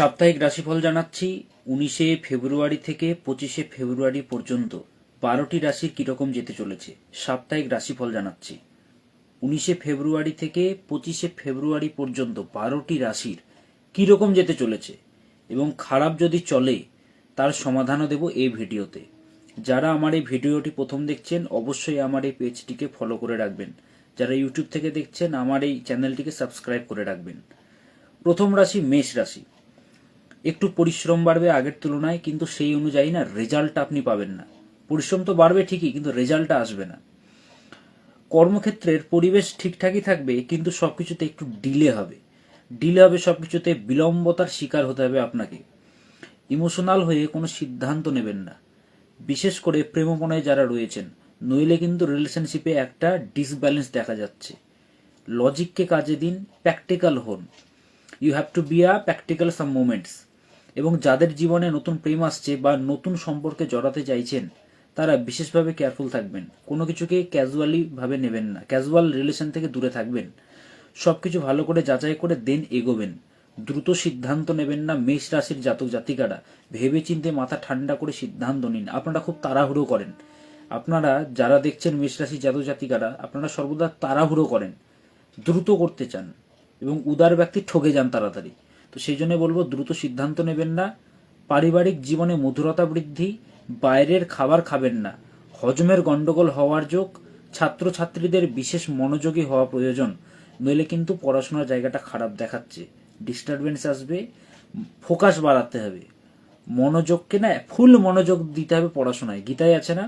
সাপ্তাহিক রাশিফল জানাচ্ছি, উনিশে ফেব্রুয়ারি থেকে পঁচিশে ফেব্রুয়ারি পর্যন্ত বারোটি রাশির কীরকম যেতে চলেছে, সাপ্তাহিক রাশিফল জানাচ্ছি। উনিশে ফেব্রুয়ারি থেকে পঁচিশে ফেব্রুয়ারি পর্যন্ত বারোটি রাশির কীরকম যেতে চলেছে এবং খারাপ যদি চলে, তার সমাধানও দেব এই ভিডিওতে। যারা আমার এই ভিডিওটি প্রথম দেখছেন, অবশ্যই আমার এই পেজটিকে ফলো করে রাখবেন। যারা ইউটিউব থেকে দেখছেন, আমার এই চ্যানেলটিকে সাবস্ক্রাইব করে রাখবেন। প্রথম রাশি মেষ রাশি। একটু পরিশ্রম বাড়বে আগের তুলনায়, কিন্তু সেই অনুযায়ী না রেজাল্টটা আপনি পাবেন না। পরিশ্রম তো বাড়বে ঠিকই, কিন্তু রেজাল্টটা আসবে না। কর্মক্ষেত্রের পরিবেশ ঠিকঠাকই থাকবে, কিন্তু সবকিছুতে একটু ডিলে হবে। ডিলে হবে সবকিছুতে বিলম্বতার শিকার হতে হবে আপনাকে। ইমোশনাল হয়ে কোনো সিদ্ধান্ত নেবেন না। বিশেষ করে প্রেমপনায় যারা রয়েছেন, নইলে কিন্তু রিলেশনশিপে একটা ডিসব্যালেন্স দেখা যাচ্ছে। লজিককে কাজে দিন প্র্যাকটিক্যাল হন। You have to be a practical some moments এবং যাদের জীবনে নতুন প্রেম আসছে বা নতুন সম্পর্কে জড়াতে চাইছেন, তারা বিশেষভাবে কেয়ারফুল থাকবেন। কোনো কিছুকে ক্যাজুয়ালি ভাবে নেবেন না। ক্যাজুয়াল রিলেশন থেকে দূরে থাকবেন। সবকিছু ভালো করে যাচাই করে দেন এগোবেন। দ্রুত সিদ্ধান্ত নেবেন না মেষ রাশির জাতক জাতিকারা। ভেবে চিনতে মাথা ঠান্ডা করে সিদ্ধান্ত নিন। আপনারা খুব তাড়াহুড়ো করেন। আপনারা যারা দেখছেন মেষ রাশির জাতক জাতিকারা, আপনারা সর্বদা তাড়াহুড়ো করেন। দ্রুত করতে চান এবং উদার ব্যক্তি ঠকে যান তাড়াতাড়ি। তো সেই জন্য বলব দ্রুত সিদ্ধান্ত নেবেন না। পারিবারিক জীবনে মধুরতা বৃদ্ধি, বাইরের খাবার খাবেন না। হজমের গন্ডগোল হওয়ার যোগ, ছাত্রছাত্রীদের বিশেষ মনোযোগী হওয়া প্রয়োজন। নইলে কিন্তু পড়াশোনার জায়গাটা খারাপ দেখাচ্ছে। ডিস্টারবেন্স আসবে, ফোকাস বাড়াতে হবে। মনোযোগকে না, ফুল মনোযোগ দিতে হবে পড়াশোনায়। গীতায় আছে না,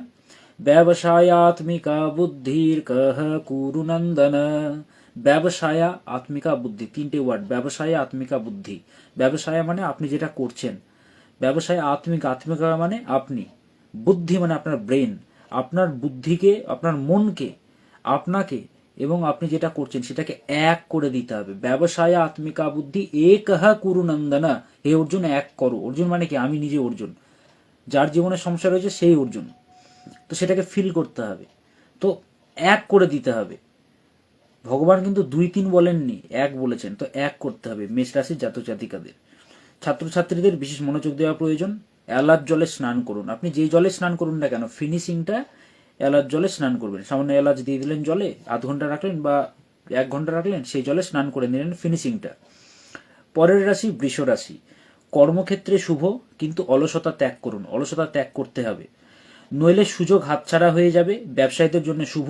ব্যবসায়াত্মিকা বুদ্ধির কহ কুরুনন্দন ব্যবসায়া আত্মিকা বুদ্ধি, তিনটে ওয়ার্ড ব্যবসায় আত্মিকা বুদ্ধি। ব্যবসায় মানে আপনি যেটা করছেন। ব্যবসায় আত্মিক, আত্মিকা মানে আপনি। বুদ্ধি মানে আপনার ব্রেন আপনার বুদ্ধিকে, আপনার মনকে, আপনাকে এবং আপনি যেটা করছেন সেটাকে এক করে দিতে হবে। ব্যবসায় আত্মিকা বুদ্ধি এক কুরু নন্দনা হে অর্জুন, এক করো। অর্জুন মানে কি? আমি নিজে অর্জুন। যার জীবনে সমস্যা রয়েছে, সেই অর্জুন। তো সেটাকে ফিল করতে হবে। তো এক করে দিতে হবে। ভগবান কিন্তু দুই তিন বলেননি, এক বলেছেন। তো এক করতে হবে মেষ রাশির জাতক জাতিকাদের। ছাত্রছাত্রীদের বিশেষ মনোযোগ দেওয়া প্রয়োজন, এলাচ জলে স্নান করুন। আপনি যে জলে স্নান করুন না কেন ফিনিশিংটা এলাচ জলে স্নান করবেন। সামান্য এলাচ দিয়ে দিলেন জলে, আধ ঘণ্টা রাখলেন বা এক ঘণ্টা রাখলেন, সেই জলে স্নান করে নিলেন ফিনিশিংটা পরের রাশি বৃষ রাশি। কর্মক্ষেত্রে শুভ, কিন্তু অলসতা ত্যাগ করুন। অলসতা ত্যাগ করতে হবে। নইলে সুযোগ হাতছাড়া হয়ে যাবে, ব্যবসায়ীদের জন্য শুভ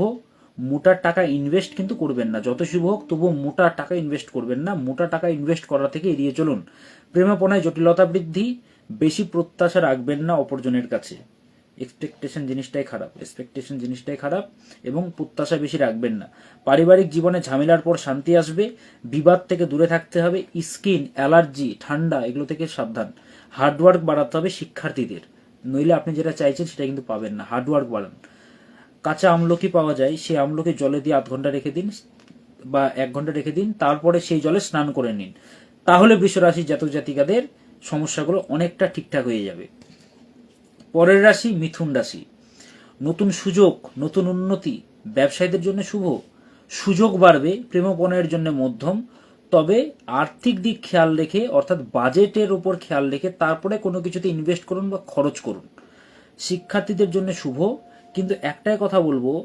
মোটা টাকা ইনভেস্ট কিন্তু করবেন না। যত শুভ হোক, তবুও মোটা টাকা ইনভেস্ট করবেন না। মোটা টাকা ইনভেস্ট করা থেকে এড়িয়ে চলুন। প্রেমাপনায় জটিলতা বৃদ্ধি, বেশি প্রত্যাশা রাখবেন না অপরজনের কাছে। এক্সপেকটেশন জিনিসটাই খারাপ এক্সপেকটেশন জিনিসটাই খারাপ এবং প্রত্যাশা বেশি রাখবেন না। পারিবারিক জীবনে ঝামেলার পর শান্তি আসবে, বিবাদ থেকে দূরে থাকতে হবে স্কিন অ্যালার্জি ঠান্ডা, এগুলো থেকে সাবধান। হার্ডওয়ার্ক বাড়াতে হবে শিক্ষার্থীদের। নইলে আপনি যেটা চাইছেন সেটা কিন্তু পাবেন না। হার্ডওয়ার্ক বাড়ান। কাঁচা আমলকি পাওয়া যায়, সেই আমলকি জলে দিয়ে আধ ঘণ্টা রেখে দিন বা এক ঘণ্টা রেখে দিন, তারপরে সেই জলে স্নান করে নিন। তাহলে বৃষরাশির জাতক জাতিকাদের সমস্যাগুলো অনেকটা ঠিকঠাক হয়ে যাবে। পরের রাশি মিথুন রাশি। নতুন সুযোগ, নতুন উন্নতি ব্যবসায়ীদের জন্য শুভ। সুযোগ বাড়বে, প্রেমপণের জন্য মধ্যম। তবে আর্থিক দিক খেয়াল রেখে, অর্থাৎ বাজেটের উপর খেয়াল রেখে তারপরে কোনো কিছুতে ইনভেস্ট করুন বা খরচ করুন। শিক্ষার্থীদের জন্য শুভ। কিন্তু একটাই কথা বলব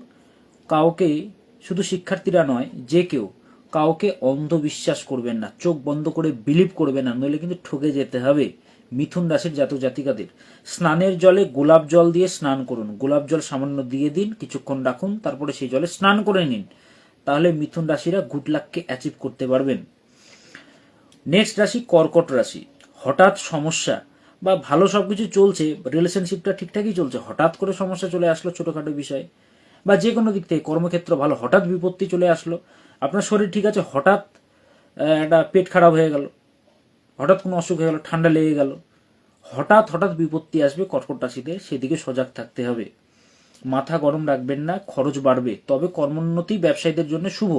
কাউকে শুধু শিক্ষার্থীরা নয়, যে কেউ, কাউকে অন্ধবিশ্বাস করবেন না, চোখ বন্ধ করে বিলিভ করবেন না, নইলে কিন্তু ঠকে যেতে হবে। মিথুন রাশির জাতক জাতিকাদের। স্নানের জলে গোলাপ জল দিয়ে স্নান করুন। গোলাপ জল সামান্য দিয়ে দিন, কিছুক্ষণ রাখুন, তারপরে সেই জলে স্নান করে নিন। তাহলে মিথুন রাশিরা গুড লাককে অ্যাচিভ করতে পারবেন। নেক্সট রাশি কর্কট রাশি। হঠাৎ সমস্যা বা ভালো সব কিছু চলছে রিলেশনশিপটা ঠিকঠাকই চলছে, হঠাৎ করে সমস্যা চলে আসলো ছোটোখাটো বিষয়, বা যে কোনো দিক থেকে কর্মক্ষেত্র ভালো, হঠাৎ বিপত্তি চলে আসলো, আপনার শরীর ঠিক আছে, হঠাৎ একটা পেট খারাপ হয়ে গেল, হঠাৎ কোনো অসুখ হয়ে গেল, ঠান্ডা লেগে গেল, হঠাৎ হঠাৎ বিপত্তি আসবে, কর্কট রাশিতে সেদিকে সজাগ থাকতে হবে। মাথা গরম রাখবেন না, খরচ বাড়বে, তবে কর্মোন্নতি ব্যবসায়ীদের জন্য শুভ।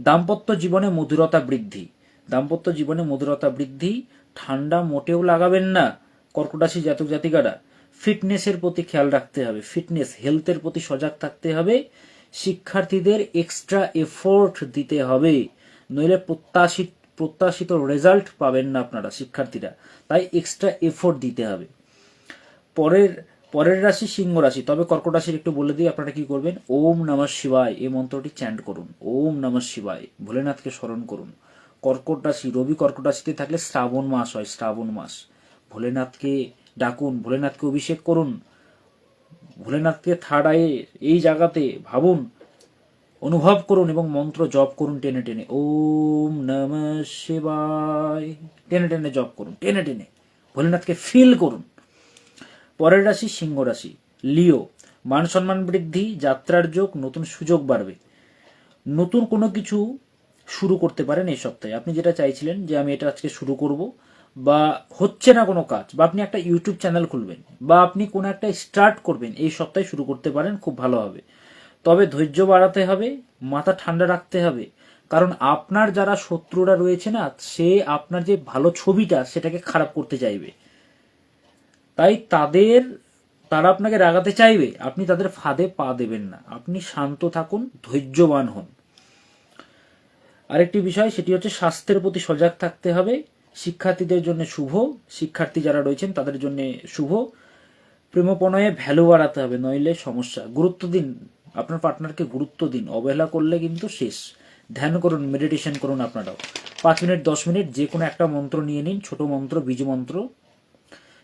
দাম্পত্য জীবনে মধুরতা বৃদ্ধি। দাম্পত্য জীবনে মধুরতা বৃদ্ধি, ঠান্ডা মোটেও লাগাবেন না। কর্কটাশি জাতক জাতিকারা ফিটনেসের প্রতি খেয়াল রাখতে হবে। ফিটনেস হেলথের প্রতি সজাগ থাকতে হবে। শিক্ষার্থীদের এক্সট্রা এফোর্ট দিতে হবে। নইলে প্রত্যাশিত প্রত্যাশিত রেজাল্ট পাবেন না আপনারা, শিক্ষার্থীরা। তাই এক্সট্রা এফোর্ট দিতে হবে। পরের পরের রাশি সিংহ রাশি। তবে কর্কট রাশির একটু বলে দিই, আপনারা কি করবেন? ওম নমঃ শিবায় এই মন্ত্রটি চ্যান্ট করুন। ওম নমঃ শিবায়, ভোলেনাথকে স্মরণ করুন। কর্কট রাশি রবি কর্কট রাশিতে থাকলে শ্রাবণ মাস হয়, শ্রাবণ মাস। ভোলেনাথকে ডাকুন, ভোলেনাথকে অভিষেক করুন। ভোলেনাথকে থার্ড আয়ে এই জায়গাতে ভাবুন, অনুভব করুন এবং মন্ত্র জপ করুন টেনে টেনে। ওম নম শিবায়। টেনে টেনে জপ করুন, টেনে টেনে। ভোলেনাথকে ফিল করুন। পরের রাশি সিংহ রাশি, লিও। মান সম্মান বৃদ্ধি, যাত্রার যোগ, নতুন সুযোগ বাড়বে। নতুন কোনো কিছু শুরু করতে পারেন এই সপ্তাহে। আপনি যেটা চাইছিলেন যে আমি এটা আজকে শুরু করব বা হচ্ছে না কোনো কাজ, বা আপনি একটা ইউটিউব চ্যানেল খুলবেন, বা আপনি কোনো একটা স্টার্ট করবেন, এই সপ্তাহে শুরু করতে পারেন, খুব ভালো হবে। তবে ধৈর্য বাড়াতে হবে, মাথা ঠান্ডা রাখতে হবে। কারণ আপনার যারা শত্রুরা রয়েছে না, সে আপনার যে ভালো ছবিটা, সেটাকে খারাপ করতে চাইবে। তাই তাদের, তারা আপনাকে রাগাতে চাইবে, আপনি তাদের ফাঁদে পা দেবেন না। আপনি শান্ত থাকুন, ধৈর্যবান হন। আরেকটি বিষয়, সেটি হচ্ছে স্বাস্থ্যের প্রতি সজাগ থাকতে হবে। শিক্ষার্থীদের জন্য শুভ। শিক্ষার্থী যারা রয়েছেন, তাদের জন্য শুভ। প্রেমপণয়ে ভ্যালু বাড়াতে হবে, নইলে সমস্যা। গুরুত্ব দিন। আপনার পার্টনারকে গুরুত্ব দিন। অবহেলা করলে কিন্তু শেষ। ধ্যান করুন, মেডিটেশন করুন আপনারাও। পাঁচ মিনিট, দশ মিনিট, যে কোনো একটা মন্ত্র নিয়ে নিন, ছোট মন্ত্র, বীজ মন্ত্র।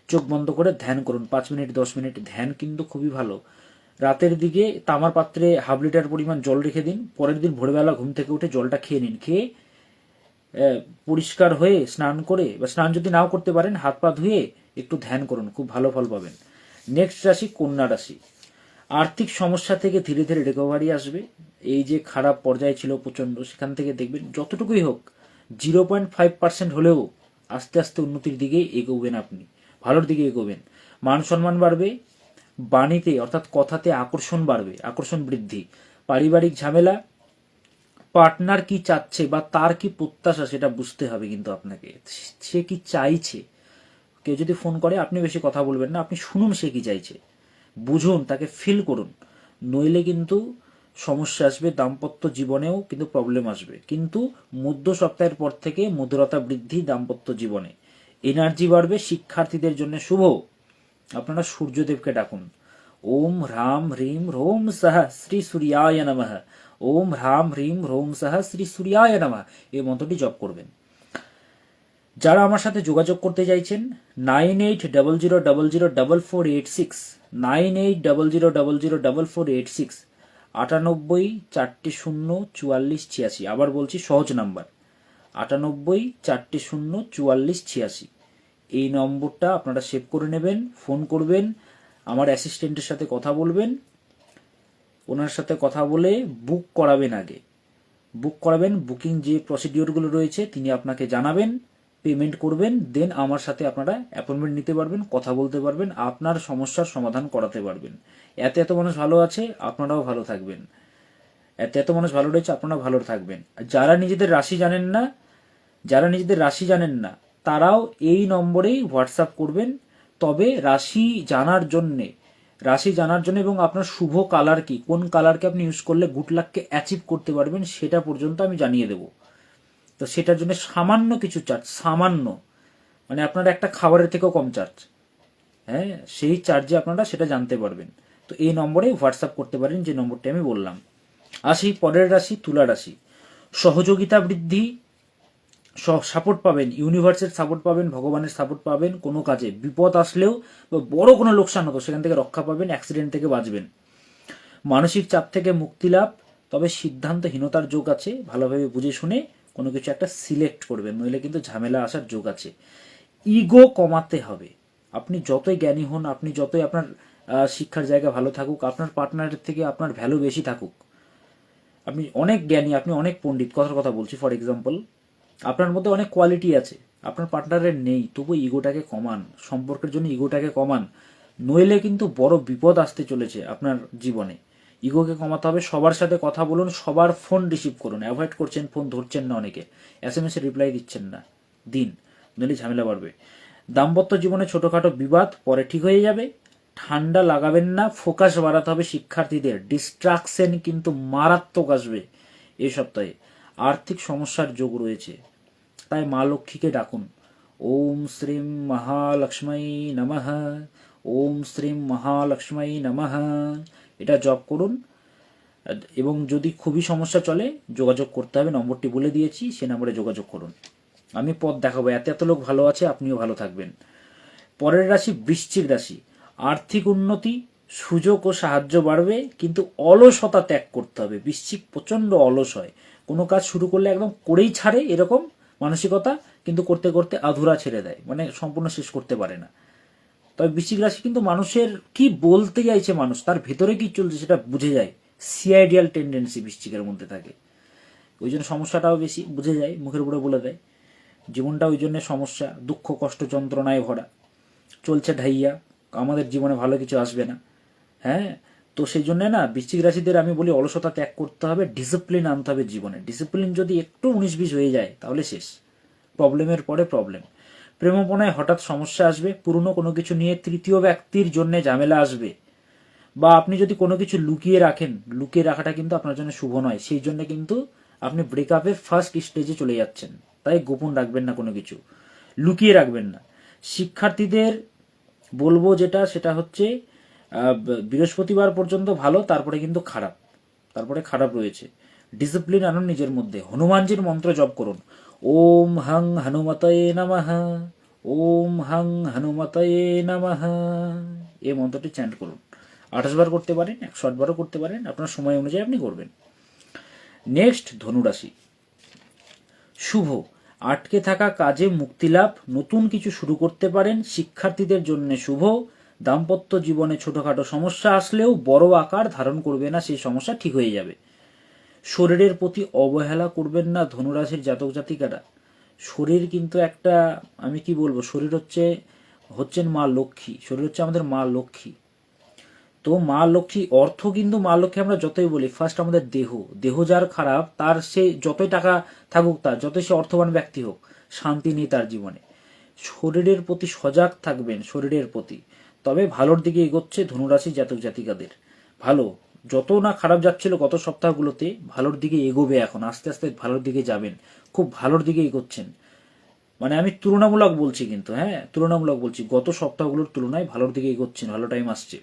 চোখ বন্ধ করে ধ্যান করুন। পাঁচ মিনিট, দশ মিনিট, ধ্যান কিন্তু খুবই ভালো। রাতের দিকে তামার পাত্রে হাফ লিটার পরিমাণ জল রেখে দিন। পরের দিন ভোরবেলা ঘুম থেকে উঠে জলটা খেয়ে নিন। খেয়ে পরিষ্কার হয়ে স্নান করে, বা স্নান যদি নাও করতে পারেন, হাত পা ধুয়ে একটু ধ্যান করুন, খুব ভালো ফল পাবেন। নেক্সট রাশি, কন্যা রাশি। আর্থিক সমস্যা থেকে ধীরে ধীরে রিকভারি আসবে। এই যে খারাপ পর্যায়ে ছিল প্রচণ্ড সেখান থেকে দেখবেন যতটুকুই হোক জিরো পয়েন্ট ফাইভ পার্সেন্ট হলেও আস্তে আস্তে উন্নতির দিকে এগোবেন আপনি, ভালোর দিকে এগোবেন। মান সম্মান বাড়বে, বাণীতে অর্থাৎ কথাতে আকর্ষণ বাড়বে, আকর্ষণ বৃদ্ধি। পারিবারিক ঝামেলা পার্টনার কি চাচ্ছে বা তার কি প্রত্যাশা সেটা বুঝতে হবে কিন্তু আপনাকে। সে কি চাইছে? কেউ যদি ফোন করে, আপনি বেশি কথা বলবেন না, আপনি শুনুন সে কি চাইছে। বুঝুন, তাকে ফিল করুন। নইলে কিন্তু সমস্যা আসবে, দাম্পত্য জীবনেও কিন্তু প্রবলেম আসবে। কিন্তু মধ্য সপ্তাহের পর থেকে মধুরতা বৃদ্ধি দাম্পত্য জীবনে। এনার্জি বাড়বে, শিক্ষার্থীদের জন্য শুভ। আপনারা সূর্যদেবকে ডাকুন। ওম হ্রাম হ্রিম রোম সহ শ্রী সূর্যায় নমঃ ওম হ্রাম হ্রিম রোম সহ শ্রী সূর্যায় নমঃ এই মন্ত্রটি জপ করবেন। যারা আমার সাথে যোগাযোগ করতে চাইছেন, nine eight double zero double zero double four eight six, nine eight double zero double zero double four eight six, আটানব্বই চারটে শূন্য চুয়াল্লিশ ছিয়াশি। আবার বলছি সহজ নাম্বার, আটানব্বই চারটে শূন্য চুয়াল্লিশ ছিয়াশি। এই নম্বরটা আপনারা সেভ করে নেবেন ফোন করবেন আমার অ্যাসিস্ট্যান্টের সাথে কথা বলবেন, ওনার সাথে কথা বলে বুক করাবেন আগে। বুক করাবেন বুকিং যে প্রসিডিওরগুলো রয়েছে তিনি আপনাকে জানাবেন পেমেন্ট করবেন দেন আমার সাথে আপনারা অ্যাপয়েন্টমেন্ট নিতে পারবেন, কথা বলতে পারবেন, আপনার সমস্যার সমাধান করাতে পারবেন। এত এত মানুষ ভালো আছে, আপনারাও ভালো থাকবেন। এত এত মানুষ ভালো রয়েছে আপনারা ভালো থাকবেন। যারা নিজেদের রাশি জানেন না, যারা নিজেদের রাশি জানেন না, তারাও এই নম্বরেই হোয়াটসঅ্যাপ করবেন তবে রাশি জানার জন্যে, রাশি জানার জন্য এবং আপনার শুভ কালার কি, কোন কালারকে আপনি ইউজ করলে গুড লাককে অ্যাচিভ করতে পারবেন সেটা পর্যন্ত আমি জানিয়ে দেবো। তো সেটার জন্য সামান্য কিছু চার্জ সামান্য মানে আপনার একটা খাবারের থেকেও কম চার্জ হ্যাঁ সেই চার্জে আপনারা সেটা জানতে পারবেন। তো এই নম্বরে হোয়াটসঅ্যাপ করতে পারেন, যে নম্বরটি আমি বললাম। আসি, পরের রাশি, তুলা রাশি। সহযোগিতা বৃদ্ধি সাপোর্ট পাবেন ইউনিভার্সের সাপোর্ট পাবেন, ভগবানের সাপোর্ট পাবেন, কোনো কাজে বিপদ আসলেও বা বড় কোনো লোকসান হতো সেখান থেকে রক্ষা পাবেন অ্যাক্সিডেন্ট থেকে বাঁচবেন। মানসিক চাপ থেকে মুক্তি লাভ, তবে সিদ্ধান্তহীনতার যোগ আছে, ভালোভাবে বুঝে শুনে কোনো কিছু একটা সিলেক্ট করবেন, নইলে কিন্তু ঝামেলা আসার যোগ আছে। ইগো কমাতে হবে। আপনি যতই জ্ঞানী হন, আপনি যতই আপনার শিক্ষার জায়গা ভালো থাকুক, আপনার পার্টনারের থেকে আপনার ভ্যালু বেশি থাকুক। আপনি অনেক জ্ঞানী, আপনি অনেক পণ্ডিত, কথার কথা বলছি ফর এক্সাম্পল আপনার মধ্যে অনেক কোয়ালিটি আছে। আপনার পার্টনারের নেই তবু ইগোটাকে কমান, সম্পর্কের জন্য ইগোটাকে কমান। নইলে কিন্তু বড় বিপদ আসতে চলেছে আপনার জীবনে। ইগোকে কমাতে হবে, সবার সাথে কথা বলুন, সবার ফোন রিসিভ করুন। অ্যাভয়েড করছেন ফোন ধরছেন না অনেকে। এস এম এস এ রিপ্লাই দিচ্ছেন না। দিন নইলে ঝামেলা বাড়বে। দাম্পত্য জীবনে ছোটখাটো বিবাদ, পরে ঠিক হয়ে যাবে। ঠান্ডা লাগাবেন না ফোকাস বাড়াতে হবে শিক্ষার্থীদের। ডিস্ট্রাকশন কিন্তু মারাত্মক আসবে এই সপ্তাহে। আর্থিক সমস্যার যোগ রয়েছে। তাই মা লক্ষ্মীকে ডাকুন। ওম শ্রীম মহালক্ষ্মী নমঃ। ওম শ্রীম মহালক্ষ্মী নমঃ। এটা জপ করুন। এবং যদি খুবই সমস্যা চলে, যোগাযোগ করতে হবে। নম্বরটি বলে দিয়েছি, সে নম্বরে যোগাযোগ করুন। আমি পথ দেখাবো। এত এত লোক ভালো আছে, আপনিও ভালো থাকবেন। পরের রাশি বৃশ্চিক রাশি। আর্থিক উন্নতি, সুযোগ ও সাহায্য বাড়বে, কিন্তু অলসতা ত্যাগ করতে হবে। বৃশ্চিক প্রচণ্ড অলস হয়। কোনো কাজ শুরু করলে একদম করেই ছাড়ে এরকম মানসিকতা, কিন্তু করতে করতে আধুরা ছেড়ে দেয় মানে সম্পূর্ণ শেষ করতে পারে না। তবে বৃশ্চিক রাশি কিন্তু মানুষের কি বলতে চাইছে মানুষ, তার ভেতরে কি চলছে সেটা বুঝে যায়। সিআইডিয়াল টেন্ডেন্সি বৃশ্চিকের মধ্যে থাকে। ওই জন্য সমস্যাটাও বেশি, বুঝে যায়, মুখের উপরে বলে দেয়। জীবনটা ওই জন্য সমস্যা, দুঃখ, কষ্ট, যন্ত্রণায় ভরা। চলছে ঢাইয়া, আমাদের জীবনে ভালো কিছু আসবে না। হ্যাঁ? তো সেই জন্য না বৃশ্চিক রাশিদের আমি বলি অলসতা ত্যাগ করতে হবে ডিসিপ্লিন আনতে হবে জীবনে। ডিসিপ্লিন যদি একটু উনিশ বিশ হয়ে যায়, তাহলে শেষ। প্রবলেমের পরে প্রবলেম প্রেমপনায় হঠাৎ সমস্যা আসবে, পুরনো কোনো কিছু নিয়ে তৃতীয় ব্যক্তির জন্য ঝামেলা আসবে। বা আপনি যদি কোনো কিছু লুকিয়ে রাখেন, লুকিয়ে রাখাটা কিন্তু আপনার জন্য শুভ নয়, সেই জন্য কিন্তু আপনি ব্রেকআপের ফার্স্ট স্টেজে চলে যাচ্ছেন। তাই গোপন রাখবেন না কোনো কিছু। লুকিয়ে রাখবেন না। শিক্ষার্থীদের বলব যেটা, সেটা হচ্ছে বৃহস্পতিবার পর্যন্ত ভালো, তারপরে কিন্তু খারাপ। তারপরে খারাপ রয়েছে। ডিসিপ্লিন আনুন নিজের মধ্যে। হনুমানজির মন্ত্র জপ করুন। ওম হং হনুমতয়ে নমঃ। ওম হং হনুমতয়ে নমঃ। এই মন্ত্রটি চ্যান্ট করুন। আঠাশ বার করতে পারেন, একশো আট বারও করতে পারেন। আপনার সময় অনুযায়ী আপনি করবেন। নেক্সট ধনুরাশি। শুভ। আটকে থাকা কাজে মুক্তিলাভ নতুন কিছু শুরু করতে পারেন। শিক্ষার্থীদের জন্য শুভ। দাম্পত্য জীবনে ছোটখাটো সমস্যা আসলেও বড় আকার ধারণ করবে না, সেই সমস্যা ঠিক হয়ে যাবে। শরীরের প্রতি অবহেলা করবেন না ধনুরাশির জাতক জাতিকারা। শরীর কিন্তু একটা, আমি কি বলব, শরীর হচ্ছে, হচ্ছেন মা লক্ষ্মী, শরীর হচ্ছে আমাদের মা লক্ষ্মী। তো মা লক্ষ্মী অর্থ কিন্তু মা লক্ষ্মী আমরা যতই বলি ফার্স্ট আমাদের দেহ। দেহ যার খারাপ, তার সে যতই টাকা থাকুক তার, যতই সে অর্থবান ব্যক্তি হোক, শান্তি নেই তার জীবনে। শরীরের প্রতি সজাগ থাকবেন, শরীরের প্রতি। তবে ভালোর দিকে এগোচ্ছে ধনুরাশি জাতক জাতিকাদের। ভালো, যত না খারাপ যাচ্ছিল গত সপ্তাহগুলোতে, ভালোর দিকে এগোবে এখন, আস্তে আস্তে ভালোর দিকে যাবেন, খুব ভালোর দিকে এগোচ্ছেন। মানে আমি তুলনামূলক বলছি কিন্তু হ্যাঁ তুলনামূলক বলছি, গত সপ্তাহগুলোর তুলনায় ভালোর দিকে এগোচ্ছেন, ভালো টাইম আসছে।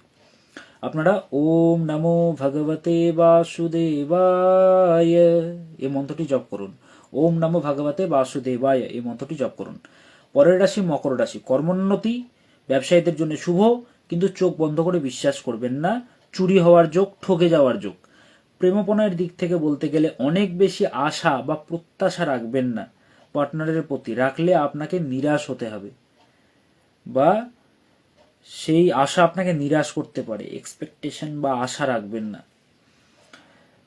আপনারা ওম নমো ভগবতে বাসুদেবায় এই মন্ত্রটি জপ করুন। ওম নমো ভগবতে বাসুদেবায় এই মন্ত্রটি জপ করুন। পরের রাশি মকর রাশি, কর্মোন্নতি ব্যবসায়ীদের জন্য শুভ, কিন্তু চোখ বন্ধ করে বিশ্বাস করবেন না। চুরি হওয়ার যোগ, ঠকে যাওয়ার যোগ। প্রেমপণের দিক থেকে বলতে গেলে অনেক বেশি আশা বা প্রত্যাশা রাখবেন না। পার্টনারের প্রতি রাখলে আপনাকে নিরাশ হতে হবে। বা সেই আশা আপনাকে নিরাশ করতে পারে। এক্সপেকটেশন বা আশা রাখবেন না।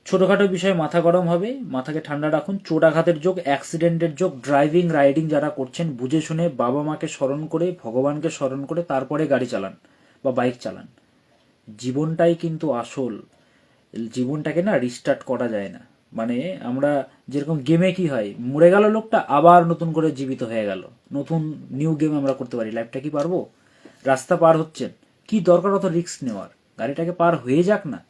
ছোটখাটো বিষয়ে মাথা গরম হবে, মাথাকে ঠান্ডা রাখুন। চোটাঘাতের যোগ অ্যাক্সিডেন্টের যোগ ড্রাইভিং রাইডিং যারা করছেন, বুঝে শুনে বাবা মাকে স্মরণ করে, ভগবানকে স্মরণ করে তারপরে গাড়ি চালান বা বাইক চালান। জীবনটাই কিন্তু আসল। জীবনটাকে না রিস্টার্ট করা যায় না। মানে আমরা যেরকম গেমে কি হয়, মরে গেল লোকটা, আবার নতুন করে জীবিত হয়ে গেল। নতুন নিউ গেম আমরা করতে পারি। লাইফটা কি পারব? রাস্তা পার হচ্ছেন। কি দরকার অত রিস্ক নেওয়ার? গাড়িটাকে পার হয়ে যাক না।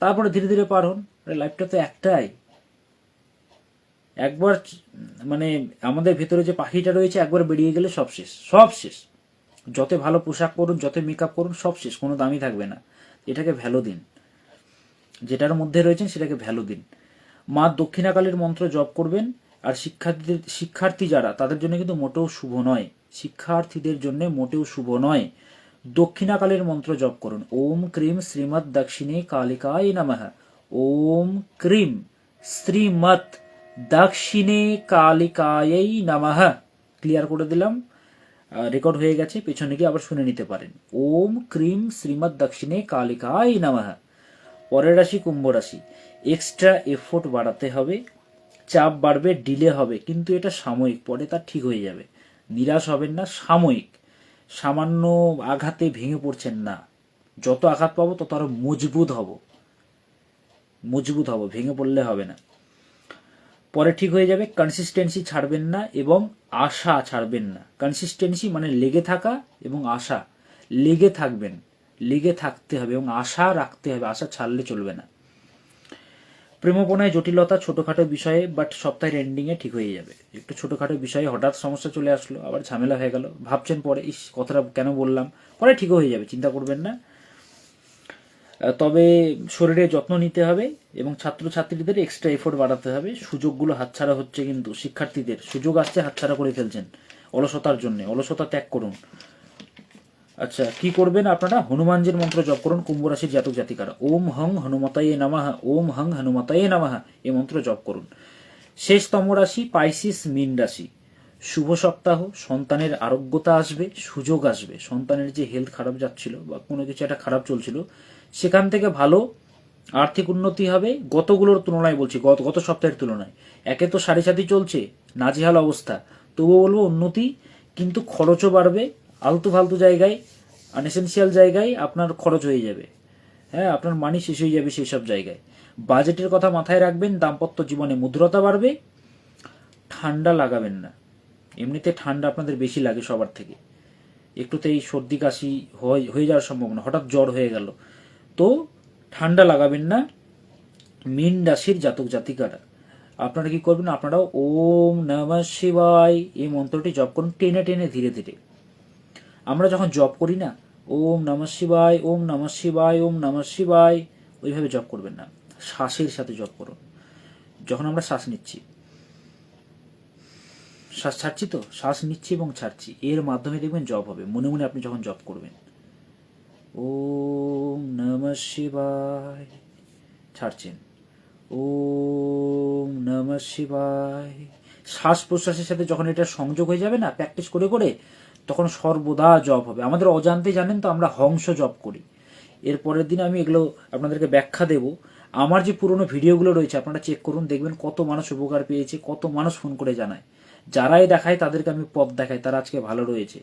তারপরে ধীরে ধীরে পার হন। লাইফটা তো একটাই। একবার মানে আমাদের ভেতরে যে পাখিটা রয়েছে, একবার বেরিয়ে গেলে সব শেষ সব শেষ। যত ভালো পোশাক পরুন, যত মেকআপ করুন, সব শেষ, কোনো দামই থাকবে না। এটাকে ভ্যালু দিন। যেটার মধ্যে রয়েছেন, সেটাকে ভ্যালু দিন। মা দক্ষিণাকালীর মন্ত্র জপ করবেন, আর শিক্ষার্থীদের শিক্ষার্থী যারা, তাদের জন্য কিন্তু মোটেও শুভ নয়। শিক্ষার্থীদের জন্য মোটেও শুভ নয়। দক্ষিণাকালীর মন্ত্র জপ করুন। ওম ক্রিম শ্রীমৎ দক্ষিণে কালিকায় নমঃ। ওম ক্রিম শ্রীমৎ দক্ষিণে কালিকায় নমঃ। ক্লিয়ার করে দিলাম। রেকর্ড হয়ে গেছে, পেছনে গিয়ে আবার শুনে নিতে পারেন। ওম ক্রিম শ্রীমৎ দক্ষিণে কালিকায় নমঃ। পরের রাশি কুম্ভ রাশি। এক্সট্রা এফোর্ট বাড়াতে হবে। চাপ বাড়বে ডিলে হবে, কিন্তু এটা সাময়িক, পরে তা ঠিক হয়ে যাবে। নিরাশ হবেন না, সাময়িক। সামান্য আঘাতে ভেঙে পড়ছেন না। যত আঘাত পাবো, তত আরও মজবুত হব। মজবুত হব, ভেঙে পড়লে হবে না। পরে ঠিক হয়ে যাবে কনসিস্টেন্সি ছাড়বেন না এবং আশা ছাড়বেন না। কনসিস্টেন্সি মানে লেগে থাকা এবং আশা। লেগে থাকবেন, লেগে থাকতে হবে এবং আশা রাখতে হবে। আশা ছাড়লে চলবে না। প্রেমপনায় জটিলতা ছোটোখাটো বিষয়ে বাট সপ্তাহের এন্ডিংয়ে ঠিক হয়ে যাবে। একটু ছোটখাটো বিষয়ে হঠাৎ সমস্যা চলে আসলো, আবার ঝামেলা হয়ে গেল। ভাবছেন পরে, ইস, কথাটা কেন বললাম? পরে ঠিক হয়ে যাবে, চিন্তা করবেন না। তবে শরীরে যত্ন নিতে হবে এবং ছাত্রছাত্রীদের এক্সট্রা এফোর্ট বাড়াতে হবে। সুযোগগুলো হাতছাড়া হচ্ছে কিন্তু, শিক্ষার্থীদের সুযোগ আসছে হাতছাড়া করে ফেলছেন অলসতার জন্য। অলসতা ত্যাগ করুন। আচ্ছা কি করবেন আপনারা? হনুমানজির মন্ত্র জপ করুন, কুম্ভ রাশির জাতক জাতিকারা। ওম হং হনুমতায়ে নামাহা ওম হং হনুমতায়ে নামাহা এই মন্ত্র জপ করুন। শেষতম রাশি, পাইসিস মিন রাশি। শুভ সপ্তাহ, সন্তানের আরোগ্যতা আসবে, সুযোগ আসবে। সন্তানের যে হেলথ খারাপ যাচ্ছিল বা কোনো কিছু একটা খারাপ চলছিল, সেখান থেকে ভালো আর্থিক উন্নতি হবে। গতগুলোর তুলনায় বলছি, গত গত সপ্তাহের তুলনায়। একে তো সাড়ে সাথী চলছে, নাজেহাল অবস্থা। তবুও বলব উন্নতি, কিন্তু খরচও বাড়বে আলতু ফালতু জায়গায় আনএসেন্সিয়াল জায়গায় আপনার খরচ হয়ে যাবে। হ্যাঁ আপনার মানি শেষ হয়ে যাবে সেই সব জায়গায়। বাজেটের কথা মাথায় রাখবেন, দাম্পত্য জীবনে মধুরতা বাড়বে, ঠান্ডা লাগাবেন না। এমনিতে ঠান্ডা আপনাদের বেশি লাগে সবার থেকে। একটুতেই সর্দি কাশি হয় যাওয়ার সম্ভাবনা, হঠাৎ জ্বর হয়ে গেল। তো ঠান্ডা লাগাবেন না, মিন রাশির জাতক জাতিকারা। আপনারা কি করবেন? আপনারাও ওম নমঃ শিবায় এই মন্ত্রটি জপ করুন, টেনে টেনে ধীরে ধীরে। আমরা যখন জপ করি না, ওম নমঃ শিবায়, ওম নমঃ শিবায়, ওম নমঃ শিবায়, ওইভাবে জপ করবেন না। শ্বাসের সাথে জপ করুন। যখন আমরা শ্বাস নিচ্ছি, শ্বাস ছাড়ছি তো? শ্বাস নিচ্ছি এবং ছাড়ছি। এর মাধ্যমে দেখবেন জব হবে। মনে মনে আপনি যখন জব করবেন, ওম নমঃ শিবায়, ছাড়ছেন। ওম নমঃ শিবায়। শ্বাস প্রশ্বাসের সাথে যখন এটা সংযোগ হয়ে যাবে না, প্র্যাকটিস করে করে তখন সর্বদা জব হবে। আমাদের অজান্তে জানেন তো আমরা হংস জব করি। এর পরের দিন আমি এগুলো আপনাদেরকে ব্যাখ্যা দেব। আমার যে পুরনো ভিডিওগুলো রয়েছে, আপনারা চেক করুন, দেখবেন কত মানুষ উপকার পেয়েছে, কত মানুষ ফোন করে জানায়। যারাই দেখায় তাদেরকে আমি পথ দেখাই, তারা আজকে ভালো রয়েছে।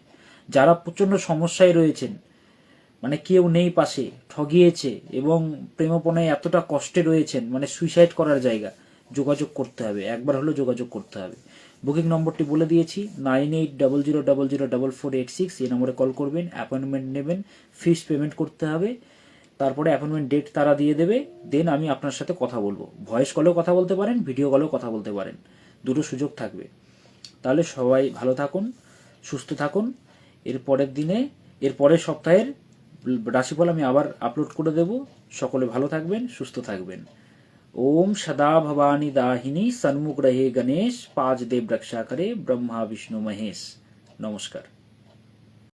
যারা প্রচণ্ড সমস্যায় রয়েছেন মানে কেউ নেই পাশে, ঠগিয়েছে এবং প্রেমপনায় এতটা কষ্টে রয়েছেন মানে সুইসাইড করার জায়গা, যোগাযোগ করতে হবে। একবার হলেও যোগাযোগ করতে হবে। বুকিং নম্বরটি বলে দিয়েছি, nine eight double zero double zero double four eight six, এই নম্বরে কল করবেন অ্যাপয়েন্টমেন্ট নেবেন ফিস পেমেন্ট করতে হবে, তারপরে অ্যাপয়েন্টমেন্ট ডেট তারা দিয়ে দেবে দেন আমি আপনার সাথে কথা বলব। ভয়েস কলেও কথা বলতে পারেন ভিডিও কলেও কথা বলতে পারেন, দুটো সুযোগ থাকবে। তাহলে সবাই ভালো থাকুন, সুস্থ থাকুন, এর পরের দিনে, এর পরের সপ্তাহের রাশিফল আমি আবার আপলোড করে দেব, সকলে ভালো থাকবেন, সুস্থ থাকবেন। ओम सदा भवानी दाहिनी, सन्मुख रहे गणेश पाज देव रक्षा करे ब्रह्मा, विष्णु, महेश। नमस्कार।